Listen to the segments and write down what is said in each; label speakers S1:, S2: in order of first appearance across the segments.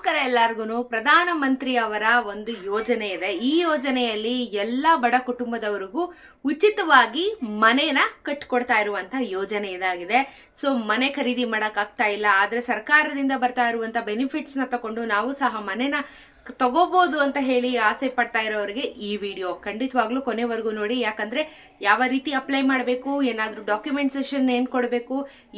S1: ನಮಸ್ಕಾರ ಎಲ್ಲಾರ್ಗು ಪ್ರಧಾನ ಮಂತ್ರಿ ಅವರ ಒಂದು ಯೋಜನೆ ಇದೆ. ಈ ಯೋಜನೆಯಲ್ಲಿ ಎಲ್ಲಾ ಬಡ ಕುಟುಂಬದವರಿಗೂ ಉಚಿತವಾಗಿ ಮನೇನ ಕಟ್ಕೊಡ್ತಾ ಇರುವಂತ ಯೋಜನೆ ಇದಾಗಿದೆ. ಸೊ, ಮನೆ ಖರೀದಿ ಮಾಡಕ್ ಆಗ್ತಾ ಇಲ್ಲ. ಆದ್ರೆ ಸರ್ಕಾರದಿಂದ ಬರ್ತಾ ಬೆನಿಫಿಟ್ಸ್ನ ತಕೊಂಡು ನಾವು ಸಹ ಮನೆನ ತಗೋಬಹುದು ಅಂತ ಹೇಳಿ ಆಸೆ ಪಡ್ತಾ ಇರೋರಿಗೆ ಈ ವಿಡಿಯೋ ಖಂಡಿತವಾಗ್ಲೂ ಕೊನೆವರೆಗೂ ನೋಡಿ. ಯಾಕಂದ್ರೆ ಯಾವ ರೀತಿ ಅಪ್ಲೈ ಮಾಡಬೇಕು, ಏನಾದ್ರೂ ಡಾಕ್ಯುಮೆಂಟೇಶನ್ ಏನ್ ಕೊಡಬೇಕು,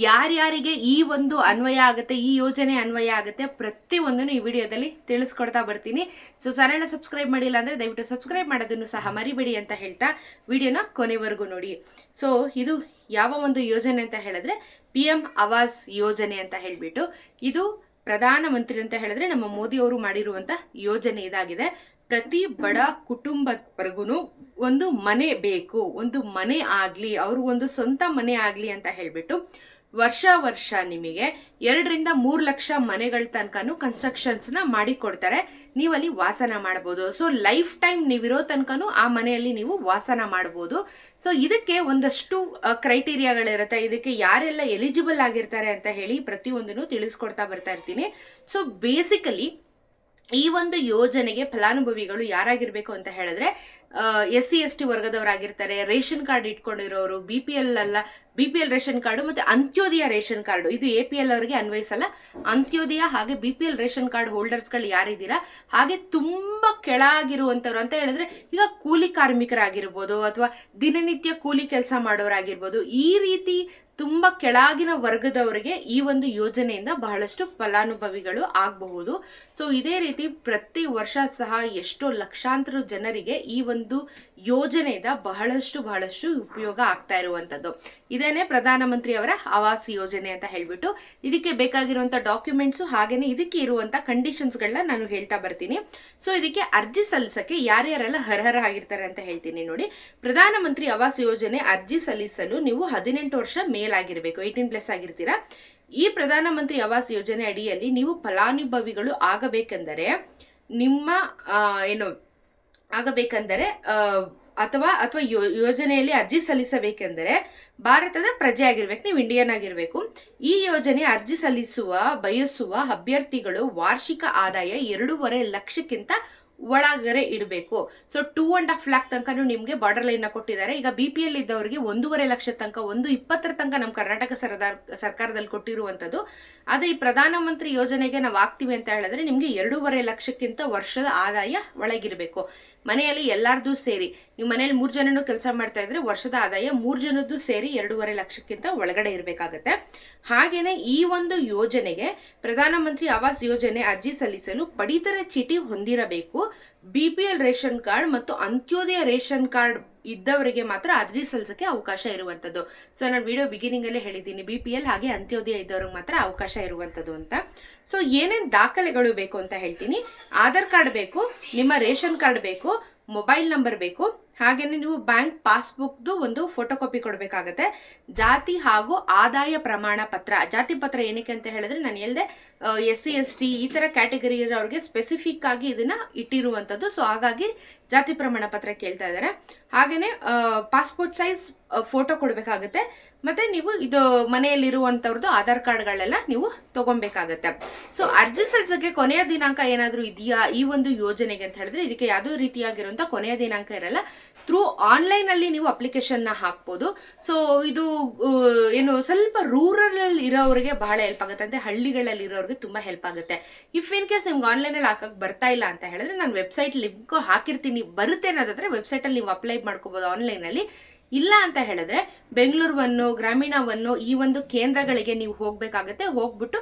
S1: ಯಾರ್ಯಾರಿಗೆ ಈ ಒಂದು ಅನ್ವಯ ಆಗುತ್ತೆ, ಈ ಯೋಜನೆ ಅನ್ವಯ ಆಗುತ್ತೆ ಪ್ರತಿಯೊಂದನ್ನು ಈ ವಿಡಿಯೋದಲ್ಲಿ ತಿಳಿಸ್ಕೊಡ್ತಾ ಬರ್ತೀನಿ. ಸೊ ಚಾನೆಲ್ನ ಸಬ್ಸ್ಕ್ರೈಬ್ ಮಾಡಿಲ್ಲ ಅಂದ್ರೆ ದಯವಿಟ್ಟು ಸಬ್ಸ್ಕ್ರೈಬ್ ಮಾಡೋದನ್ನು ಸಹ ಮರಿಬೇಡಿ ಅಂತ ಹೇಳ್ತಾ ವಿಡಿಯೋನ ಕೊನೆವರೆಗೂ ನೋಡಿ. ಸೊ ಇದು ಯಾವ ಒಂದು ಯೋಜನೆ ಅಂತ ಹೇಳಿದ್ರೆ ಪಿ ಎಂ ಆವಾಸ್ ಯೋಜನೆ ಅಂತ ಹೇಳಿಬಿಟ್ಟು, ಇದು ಪ್ರಧಾನಮಂತ್ರಿ ಅಂತ ಹೇಳಿದ್ರೆ ನಮ್ಮ ಮೋದಿ ಅವರು ಮಾಡಿರುವಂತ ಯೋಜನೆ ಇದಾಗಿದೆ. ಪ್ರತಿ ಬಡ ಕುಟುಂಬವರೆಗೂ ಒಂದು ಮನೆ ಬೇಕು, ಒಂದು ಮನೆ ಆಗ್ಲಿ ಅವ್ರಿಗೊಂದು ಸ್ವಂತ ಮನೆ ಆಗ್ಲಿ ಅಂತ ಹೇಳ್ಬಿಟ್ಟು ವರ್ಷ ವರ್ಷ ನಿಮಗೆ ಎರಡರಿಂದ ಮೂರು ಲಕ್ಷ ಮನೆಗಳ ತನಕನೂ ಕನ್ಸ್ಟ್ರಕ್ಷನ್ಸ್ ಮಾಡಿಕೊಡ್ತಾರೆ. ಮಾಡಿ ಕೊಡ್ತಾರೆ ನೀವಲ್ಲಿ ವಾಸನ ಮಾಡಬಹುದು ಸೊ ಲೈಫ್ ಟೈಮ್ ನೀವಿರೋ ತನಕನೂ ಆ ಮನೆಯಲ್ಲಿ ನೀವು ವಾಸನ ಮಾಡಬಹುದು ಸೊ ಇದಕ್ಕೆ ಒಂದಷ್ಟು ಕ್ರೈಟೀರಿಯಾಗಳಿರುತ್ತೆ ಇದಕ್ಕೆ ಯಾರೆಲ್ಲ ಎಲಿಜಿಬಲ್ ಆಗಿರ್ತಾರೆ ಅಂತ ಹೇಳಿ ಪ್ರತಿಯೊಂದನ್ನು ತಿಳಿಸ್ಕೊಡ್ತಾ ಬರ್ತಾ ಇರ್ತೀನಿ. ಸೊ ಬೇಸಿಕಲಿ ಈ ಒಂದು ಯೋಜನೆಗೆ ಫಲಾನುಭವಿಗಳು ಯಾರಾಗಿರ್ಬೇಕು ಅಂತ ಹೇಳಿದ್ರೆ ಎಸ್ ಸಿ ಎಸ್ ಟಿ ವರ್ಗದವರಾಗಿರ್ತಾರೆ, ರೇಷನ್ ಕಾರ್ಡ್ ಇಟ್ಕೊಂಡಿರೋರು ಬಿ ಪಿ ಎಲ್ ಅಲ್ಲ B P L ration card ಮತ್ತೆ ಅಂತ್ಯೋದಯ ರೇಷನ್ ಕಾರ್ಡು. ಇದು ಎ ಪಿ ಎಲ್ ಅವರಿಗೆ ಅನ್ವಯಿಸಲ್ಲ ಅಂತ್ಯೋದಯ ಹಾಗೆ B P L ration card ಹೋಲ್ಡರ್ಸ್ಗಳು ಯಾರಿದ್ದೀರಾ? ಹಾಗೆ ತುಂಬಾ ಕೆಳಗಿರುವಂತವ್ರು ಅಂತ ಹೇಳಿದ್ರೆ ಈಗ ಕೂಲಿ ಕಾರ್ಮಿಕರಾಗಿರ್ಬೋದು ಅಥವಾ ದಿನನಿತ್ಯ ಕೂಲಿ ಕೆಲಸ ಮಾಡೋರಾಗಿರ್ಬೋದು. ಈ ರೀತಿ ತುಂಬ ಕೆಳಗಿನ ವರ್ಗದವರಿಗೆ ಈ ಒಂದು ಯೋಜನೆಯಿಂದ ಬಹಳಷ್ಟು ಫಲಾನುಭವಿಗಳು ಆಗಬಹುದು. ಸೊ ಇದೇ ರೀತಿ ಪ್ರತಿ ವರ್ಷ ಸಹ ಎಷ್ಟೋ ಲಕ್ಷಾಂತರ ಜನರಿಗೆ ಈ ಒಂದು ಯೋಜನೆಯಿಂದ ಬಹಳಷ್ಟು ಬಹಳಷ್ಟು ಉಪಯೋಗ ಆಗ್ತಾ ಇರುವಂತದ್ದು ಇದೇನೆ ಪ್ರಧಾನಮಂತ್ರಿ ಅವರ ಆವಾಸ್ ಯೋಜನೆ ಅಂತ ಹೇಳ್ಬಿಟ್ಟು ಇದಕ್ಕೆ ಬೇಕಾಗಿರುವಂತ ಡಾಕ್ಯುಮೆಂಟ್ಸ್ ಹಾಗೇನೆ ಇದಕ್ಕೆ ಇರುವಂತ ಕಂಡೀಷನ್ಸ್ ಗಳನ್ನ ನಾನು ಹೇಳ್ತಾ ಬರ್ತೀನಿ. ಸೊ ಇದಕ್ಕೆ ಅರ್ಜಿ ಸಲ್ಲಿಸಕ್ಕೆ ಯಾರ್ಯಾರೆಲ್ಲ ಅರ್ಹರಾಗಿರ್ತಾರೆ ಅಂತ ಹೇಳ್ತೀನಿ ನೋಡಿ. ಪ್ರಧಾನಮಂತ್ರಿ ಆವಾಸ್ ಯೋಜನೆ ಅರ್ಜಿ ಸಲ್ಲಿಸಲು ನೀವು ಹದಿನೆಂಟು ವರ್ಷ ಮೇಲಾಗಿರಬೇಕು ಏಯ್ಟೀನ್ ಪ್ಲಸ್ ಆಗಿರ್ತೀರಾ. ಈ ಪ್ರಧಾನಮಂತ್ರಿ ಆವಾಸ್ ಯೋಜನೆ ಅಡಿಯಲ್ಲಿ ನೀವು ಫಲಾನುಭವಿಗಳು ಆಗಬೇಕೆಂದರೆ ನಿಮ್ಮ ಏನು ಆಗಬೇಕೆಂದರೆ ಅಥವಾ ಅಥವಾ ಯೋ- ಯೋಜನೆಯಲ್ಲಿ ಅರ್ಜಿ ಸಲ್ಲಿಸಬೇಕೆಂದರೆ ಭಾರತದ ಪ್ರಜೆ ಆಗಿರ್ಬೇಕು ನೀವು ಇಂಡಿಯನ್ ಆಗಿರಬೇಕು ಈ ಯೋಜನೆ ಅರ್ಜಿ ಸಲ್ಲಿಸುವ, ಬಯಸುವ ಅಭ್ಯರ್ಥಿಗಳು ವಾರ್ಷಿಕ ಆದಾಯ ಎರಡೂವರೆ ಲಕ್ಷಕ್ಕಿಂತ ಒಳಗರೆ ಇಡಬೇಕು. So two and half lakh ತನಕ ನಿಮಗೆ ಬಾರ್ಡರ್ ಲೈನ್ ಕೊಟ್ಟಿದ್ದಾರೆ. ಈಗ ಬಿ ಪಿ ಎಲ್ ಇದ್ದವರಿಗೆ ಒಂದೂವರೆ ಲಕ್ಷ ತನಕ, ಒಂದು ಇಪ್ಪತ್ತರ ತನಕ ನಮ್ಮ ಕರ್ನಾಟಕ ಸರ್ದಾರ್, ಸರ್ಕಾರದಲ್ಲಿ ಕೊಟ್ಟಿರುವಂಥದ್ದು. ಅದೇ ಈ ಪ್ರಧಾನಮಂತ್ರಿ ಯೋಜನೆಗೆ ನಾವು ಆಗ್ತೀವಿ ಅಂತ ಹೇಳಿದ್ರೆ ನಿಮಗೆ ಎರಡೂವರೆ ಲಕ್ಷಕ್ಕಿಂತ ವರ್ಷದ ಆದಾಯ ಒಳಗಿರಬೇಕು. ಮನೆಯಲ್ಲಿ ಎಲ್ಲಾರ್ದು ಸೇರಿ ನೀವು ಮನೆಯಲ್ಲಿ ಮೂರು ಜನನು ಕೆಲಸ ಮಾಡ್ತಾ ಇದ್ರೆ ವರ್ಷದ ಆದಾಯ ಮೂರು ಜನದ್ದು ಸೇರಿ ಎರಡೂವರೆ ಲಕ್ಷಕ್ಕಿಂತ ಒಳಗಡೆ ಇರಬೇಕಾಗತ್ತೆ. ಹಾಗೇನೆ ಈ ಒಂದು ಯೋಜನೆಗೆ ಪ್ರಧಾನಮಂತ್ರಿ ಆವಾಸ್ ಯೋಜನೆ ಅರ್ಜಿ ಸಲ್ಲಿಸಲು ಪಡಿತರ ಚೀಟಿ ಹೊಂದಿರಬೇಕು. B P L ration card ಮತ್ತು ಅಂತ್ಯೋದಯ ರೇಷನ್ ಕಾರ್ಡ್ ಇದ್ದವರಿಗೆ ಮಾತ್ರ ಅರ್ಜಿ ಸಲ್ಲಿಸೋಕ್ಕೆ ಅವಕಾಶ ಇರುವಂಥದ್ದು. ಸೊ ನಾನು ವಿಡಿಯೋ ಬಿಗಿನಿಂಗಲ್ಲೇ ಹೇಳಿದ್ದೀನಿ. ಬಿ ಪಿ ಎಲ್ ಹಾಗೆ ಅಂತ್ಯೋದಯ ಇದ್ದವ್ರಿಗೆ ಮಾತ್ರ ಅವಕಾಶ ಇರುವಂಥದ್ದು ಅಂತ. ಸೊ ಏನೇನು ದಾಖಲೆಗಳು ಬೇಕು ಅಂತ ಹೇಳ್ತೀನಿ. ಆಧಾರ್ ಕಾರ್ಡ್ ಬೇಕು, ನಿಮ್ಮ ರೇಷನ್ ಕಾರ್ಡ್ ಬೇಕು, ಮೊಬೈಲ್ ನಂಬರ್ ಬೇಕು ಹಾಗೇನೆ ನೀವು ಬ್ಯಾಂಕ್ ಪಾಸ್ಬುಕ್ದು ಒಂದು ಫೋಟೋ ಕಾಪಿ ಕೊಡಬೇಕಾಗತ್ತೆ. ಜಾತಿ ಹಾಗೂ ಆದಾಯ ಪ್ರಮಾಣ ಪತ್ರ, ಜಾತಿ ಪತ್ರ ಏನಕ್ಕೆ ಅಂತ ಹೇಳಿದ್ರೆ ನಾನು ಹೇಳಿದೆ ಎಸ್ ಸಿ, ಎಸ್ ಟಿ ಈ ತರ ಕ್ಯಾಟಗರಿ ಇರೋರಿಗೆ ಸ್ಪೆಸಿಫಿಕ್ ಆಗಿ ಇದನ್ನ ಇಟ್ಟಿರುವಂತದ್ದು ಸೊ ಹಾಗಾಗಿ ಜಾತಿ ಪ್ರಮಾಣ ಪತ್ರ ಕೇಳ್ತಾ ಇದ್ದಾರೆ. ಹಾಗೆಯೇ ಪಾಸ್ಪೋರ್ಟ್ ಸೈಜ್ ಫೋಟೋ ಕೊಡಬೇಕಾಗತ್ತೆ. ಮತ್ತೆ ನೀವು ಇದು ಮನೆಯಲ್ಲಿರುವಂಥವ್ರದ್ದು ಆಧಾರ್ ಕಾರ್ಡ್ಗಳೆಲ್ಲ ನೀವು ತಗೊಬೇಕಾಗತ್ತೆ ಸೊ ಅರ್ಜಿ ಸಲ್ಲಿಸಕ್ಕೆ ಕೊನೆಯ ದಿನಾಂಕ ಏನಾದರೂ ಇದೆಯಾ? ಈ ಒಂದು ಯೋಜನೆಗೆ ಅಂತ ಹೇಳಿದ್ರೆ ಇದಕ್ಕೆ ಯಾವುದೋ ರೀತಿಯಾಗಿರುವಂಥ ಕೊನೆಯ ದಿನಾಂಕ ಇರಲ್ಲ. ಥ್ರೂ ಆನ್ಲೈನಲ್ಲಿ ನೀವು ಅಪ್ಲಿಕೇಶನ್ನ ಹಾಕ್ಬೋದು. ಸೊ ಇದು ಏನು ಸ್ವಲ್ಪ ರೂರಲ್ ಇರೋರಿಗೆ ಬಹಳ ಹೆಲ್ಪ್ ಆಗುತ್ತೆ ಅಂದರೆ ಹಳ್ಳಿಗಳಲ್ಲಿ ಇರೋರಿಗೆ ತುಂಬ ಹೆಲ್ಪ್ ಆಗುತ್ತೆ. ಇಫ್ ಇನ್ ಕೇಸ್ ನಿಮ್ಗೆ ಆನ್ಲೈನಲ್ಲಿ ಅಲ್ಲಿ ಹಾಕಕ್ ಬರ್ತಾ ಇಲ್ಲ ಅಂತ ಹೇಳಿದ್ರೆ, ನಾನು ವೆಬ್ಸೈಟ್ ಲಿಂಕ್ ಹಾಕಿರ್ತೀನಿ, ಬರುತ್ತೆ ಅನ್ನೋದಾದ್ರೆ ವೆಬ್ಸೈಟಲ್ಲಿ ನೀವು ಅಪ್ಲೈ ಮಾಡ್ಕೋಬೋದು ಆನ್ಲೈನ್ ಅಲ್ಲಿ. ಇಲ್ಲ ಅಂತ ಹೇಳಿದ್ರೆ ಬೆಂಗಳೂರುವನ್ನು, ಗ್ರಾಮೀಣವನ್ನು ಈ ಒಂದು ಕೇಂದ್ರಗಳಿಗೆ ನೀವು ಹೋಗ್ಬೇಕಾಗತ್ತೆ. ಹೋಗ್ಬಿಟ್ಟು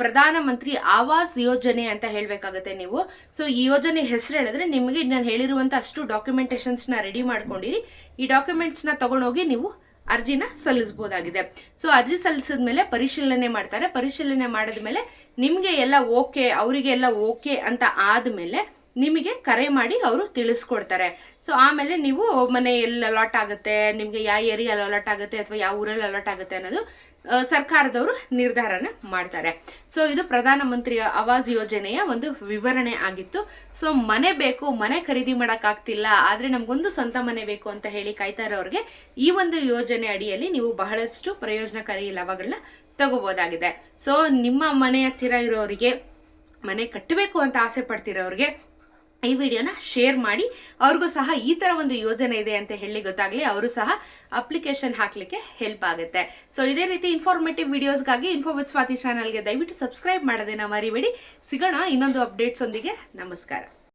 S1: ಪ್ರಧಾನಮಂತ್ರಿ ಆವಾಸ್ ಯೋಜನೆ ಅಂತ ಹೇಳಬೇಕಾಗತ್ತೆ ನೀವು. ಸೊ ಈ ಯೋಜನೆ ಹೆಸರು ಹೇಳಿದ್ರೆ ನಿಮಗೆ ನಾನು ಹೇಳಿರುವಂಥ ಅಷ್ಟು ಡಾಕ್ಯುಮೆಂಟೇಷನ್ಸ್ನ ನ ರೆಡಿ ಮಾಡ್ಕೊಂಡಿರಿ. ಈ ಡಾಕ್ಯುಮೆಂಟ್ಸ್ನ ತಗೊಂಡೋಗಿ ನೀವು ಅರ್ಜಿನ ಸಲ್ಲಿಸಬಹುದಾಗಿದೆ ಸೊ ಅರ್ಜಿ ಸಲ್ಲಿಸಿದ ಮೇಲೆ ಪರಿಶೀಲನೆ ಮಾಡ್ತಾರೆ. ಪರಿಶೀಲನೆ ಮಾಡಿದ ಮೇಲೆ ನಿಮಗೆ ಎಲ್ಲ ಓಕೆ ಅವರಿಗೆ ಎಲ್ಲ ಓಕೆ ಅಂತ ಆದ್ಮೇಲೆ ನಿಮಗೆ ಕರೆ ಮಾಡಿ ಅವರು ತಿಳಿಸ್ಕೊಡ್ತಾರೆ. ಸೊ ಆಮೇಲೆ ನೀವು ಮನೆ ಎಲ್ಲಿ ಅಲಾಟ್ ಆಗುತ್ತೆ, ನಿಮಗೆ ಯಾವ ಏರಿಯಲ್ಲಿ ಅಲಾಟ್ ಆಗುತ್ತೆ ಅಥವಾ ಯಾವ ಊರಲ್ಲಿ ಅಲಾಟ್ ಆಗುತ್ತೆ ಅನ್ನೋದು ಸರ್ಕಾರದವರು ನಿರ್ಧಾರನ ಮಾಡ್ತಾರೆ. ಸೊ ಇದು ಪ್ರಧಾನಮಂತ್ರಿ ಆವಾಸ್ ಯೋಜನೆಯ ಒಂದು ವಿವರಣೆ ಆಗಿತ್ತು. ಸೊ ಮನೆ ಬೇಕು, ಮನೆ ಖರೀದಿ ಮಾಡೋಕ್ಕಾಗ್ತಿಲ್ಲ ಆದ್ರೆ ನಮ್ಗೊಂದು ಸ್ವಂತ ಮನೆ ಬೇಕು ಅಂತ ಹೇಳಿ ಕಾಯ್ತಾ ಇರೋರಿಗೆ ಈ ಒಂದು ಯೋಜನೆ ಅಡಿಯಲ್ಲಿ ನೀವು ಬಹಳಷ್ಟು ಪ್ರಯೋಜನಕಾರಿ ಲಾಭಗಳನ್ನ ತಗೋಬೋದಾಗಿದೆ. ಸೊ ನಿಮ್ಮ ಮನೆ ಹತ್ತಿರ ಇರೋರಿಗೆ, ಮನೆ ಕಟ್ಟಬೇಕು ಅಂತ ಆಸೆ ಪಡ್ತಿರೋರಿಗೆ ಈ ವಿಡಿಯೋನ ಶೇರ್ ಮಾಡಿ. ಅವ್ರಿಗೂ ಸಹ ಈ ತರ ಒಂದು ಯೋಜನೆ ಇದೆ ಅಂತ ಹೇಳಿ ಗೊತ್ತಾಗ್ಲಿ, ಅವರು ಸಹ ಅಪ್ಲಿಕೇಶನ್ ಹಾಕಲಿಕ್ಕೆ ಹೆಲ್ಪ್ ಆಗುತ್ತೆ. ಸೊ ಇದೇ ರೀತಿ ಇನ್ಫಾರ್ಮೇಟಿವ್ ವಿಡಿಯೋಸ್ಗಾಗಿ ಇನ್ಫೋ ವಿತ್ ಸ್ವಾತಿ ಚಾನಲ್ಗೆ ದಯವಿಟ್ಟು ಸಬ್ಸ್ಕ್ರೈಬ್ ಮಾಡೋದೇನ ಮರಿಬೇಡಿ. ಸಿಗೋಣ ಇನ್ನೊಂದು ಅಪ್ಡೇಟ್ಸ್ ಒಂದಿಗೆ. ನಮಸ್ಕಾರ.